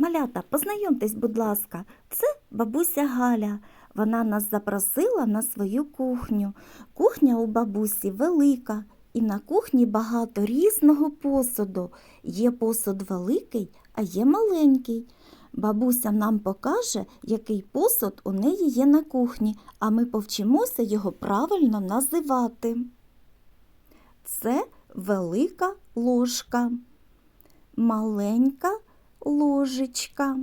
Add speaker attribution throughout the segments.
Speaker 1: Малята, познайомтесь, будь ласка, це бабуся Галя. Вона нас запросила на свою кухню. Кухня у бабусі велика, і на кухні багато різного посуду. Є посуд великий, а є маленький. Бабуся нам покаже, який посуд у неї є на кухні, а ми повчимося його правильно називати. Це велика ложка, маленька ложечка.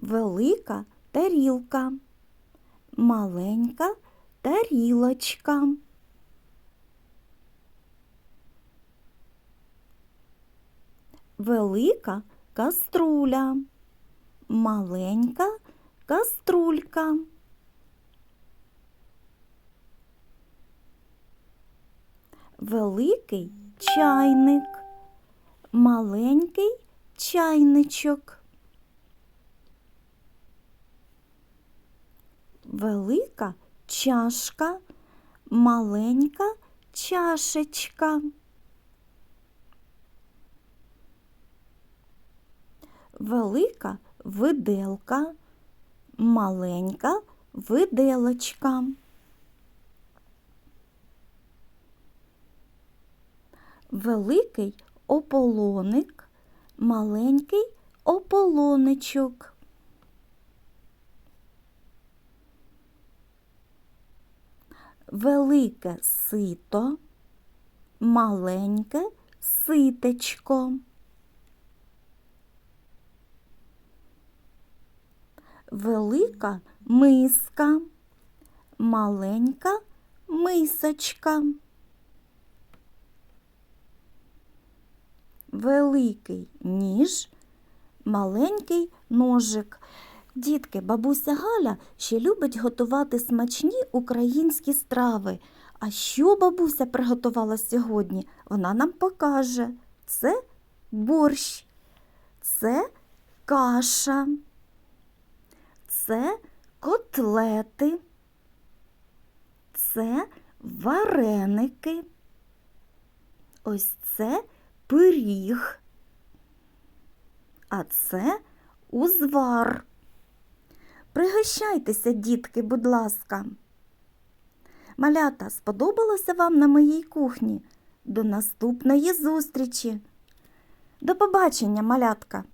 Speaker 1: Велика тарілка, маленька тарілочка. Велика каструля, маленька каструлька. Великий чайник, маленький чайничок. Велика чашка, маленька чашечка. Велика виделка, маленька виделочка. Великий ополоник, маленький ополоничок. Велике сито, маленьке ситечко. Велика миска, маленька мисочка. Великий ніж, маленький ножик. Дітки, бабуся Галя ще любить готувати смачні українські страви. А що бабуся приготувала сьогодні? Вона нам покаже. Це борщ, це каша, це котлети, це вареники. Ось це пиріг, а це узвар. Пригощайтеся, дітки, будь ласка. Малята, сподобалося вам на моїй кухні? До наступної зустрічі. До побачення, малятка!